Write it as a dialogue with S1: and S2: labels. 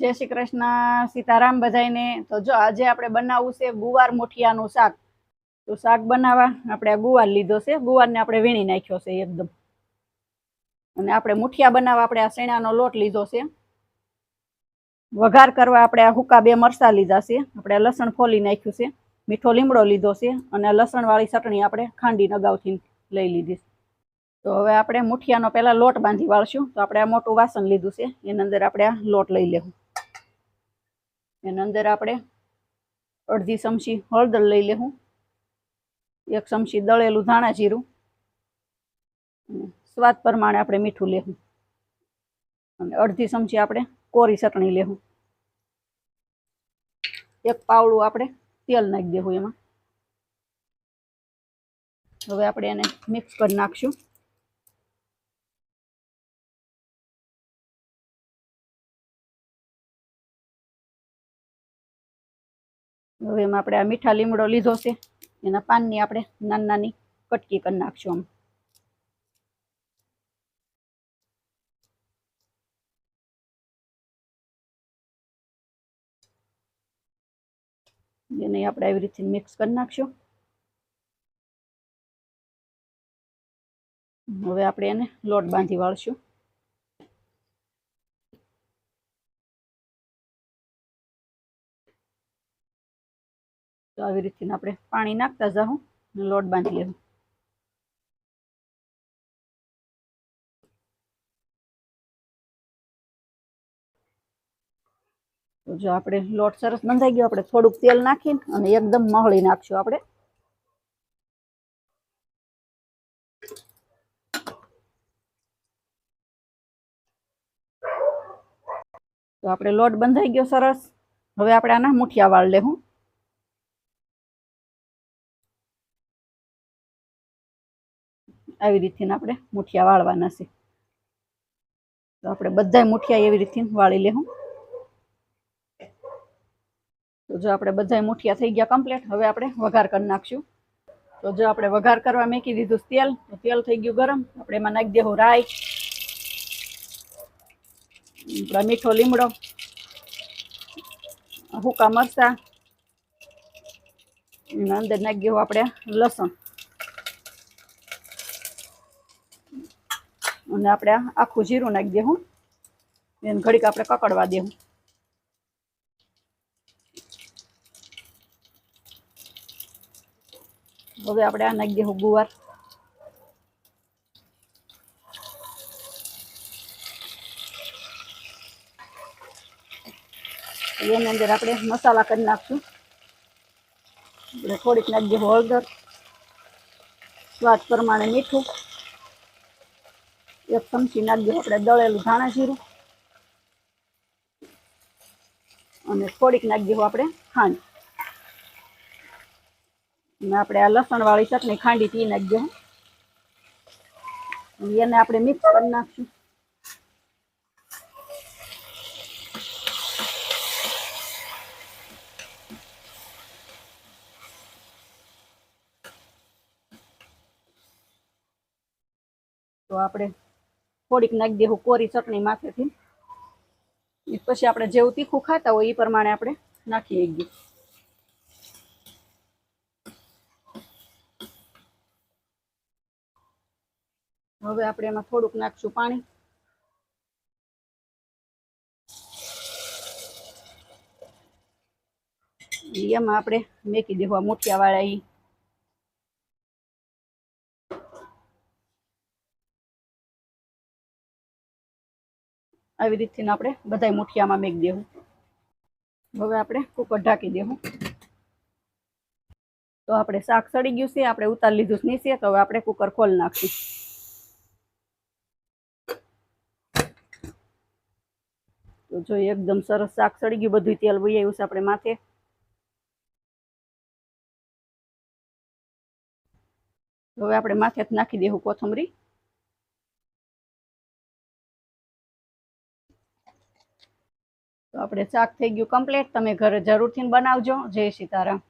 S1: જય શ્રી કૃષ્ણ, સીતારામ બધાઈને તો જો આજે આપણે બનાવવું છે ગુવાર મુઠિયાનું શાક. તો શાક બનાવવા આપણે ગુવાર લીધો છે. ગુવારને આપણે વીણી નાખ્યો છે એકદમ. અને આપણે મુઠિયા બનાવવા આપણે આ શેણાનો લોટ લીધો છે. વઘાર કરવા આપણે આ હુકા બે મરસા લીધા છે. આપણે લસણ ફોલી નાખ્યું છે. મીઠો લીમડો લીધો છે. અને લસણવાળી ચટણી આપણે ખાંડી નગાવથી લઈ લીધી તો હવે આપણે મુઠિયાનો પહેલાં લોટ બાંધી વાળશું. તો આપણે આ મોટું વાસણ લીધું છે. એની અંદર આપણે આ લોટ લઈ લેવું. એની અંદર આપણે અડધી ચમચી હળદર લઈ લેવું. એક ચમચી દળેલું ધાણા જીરું. સ્વાદ પ્રમાણે આપણે મીઠું લેવું. અને અડધી ચમચી આપણે કોરી ચટણી લેવું. એક પાવડું આપણે તેલ નાખી દેવું એમાં. હવે આપણે એને મિક્સ કરી નાખશું. હવે એમાં આપણે આ મીઠા લીમડો લીધો છે. એના પાનની આપણે નાની નાની કટકી કરી નાખશું આમ. એને આપણે આવી રીતે મિક્સ કરી નાખશું. હવે આપણે એને લોટ બાંધી વાળશું. તો આવી રીતે આપણે પાણી નાખતા જાઉં લોટ બાંધી લેવું. તો જો આપણે લોટ સરસ બંધાઈ ગયો, આપણે થોડુંક તેલ નાખીને અને એકદમ મહળી નાખશું આપણે. તો આપણે લોટ બંધાઈ ગયો સરસ. હવે આપણે આના મુઠિયા વાળ લેવું આવી રીતે આપણે મુઠિયા વાળવાના છે. તો આપણે બધા મુઠિયા એવી રીતે વાળી લેવું તો જો આપણે બધા મુઠિયા થઈ ગયા કમ્પ્લીટ હવે આપણે વઘાર કરી નાખશું. તો જો આપણે વઘાર કરવા મેકી દીધું તેલ, તો તેલ થઈ ગયું ગરમ. આપણે એમાં નાખી દેવું રાઈ આપણા મીઠો લીમડો, હુકા મરચા અંદર નાખી દેવું આપણે લસણ. અને આપણે આખું જીરું નાખી દેવું એને ઘડીક આપણે કકડવા દેવું હવે આપણે આ નાખી દેવું ગુવાર. એની અંદર આપણે મસાલા કરી નાખશું. આપણે થોડીક નાખી હળદર. સ્વાદ પ્રમાણે મીઠું. એક ચમચી નાખી દેવું આપણે દળેલું ધાણા જીરું. અને થોડીક નાખજો આપણે ખાંડ. આપણે આ લસણવાળી ચટણી ખાંડી પી નાખજો. એને આપણે મિક્સ કરી નાખશું. તો આપણે થોડીક નાખી દેવું કોરી ચટણી માથેથી. પછી આપણે જેવું તીખું ખાતા હોય એ પ્રમાણે આપણે નાખી ગયું હવે આપણે એમાં થોડુંક નાખશું પાણી. એમાં આપણે મેકી દેવા મુઠિયા વાળા આવી રીતથી આપણે બધા મુઠિયામાં મેક દેવું. હવે આપણે કુકર ઢાંકી દેવું. તો આપણે શાક સડી ગયું છે, આપણે ઉતાર લીધું છે નીચે, તો હવે આપણે કુકર ખોલ નાખશું. તો જો એકદમ સરસ શાક સડી ગયું બધું તેલ વહી આવ્યું છે આપણે માથે. હવે આપણે માથે નાખી દેવું કોથમરી. તો આપણે શાક થઈ ગયું કમ્પ્લીટ. તમે ઘરે જરૂરથી બનાવજો. જય સીતારામ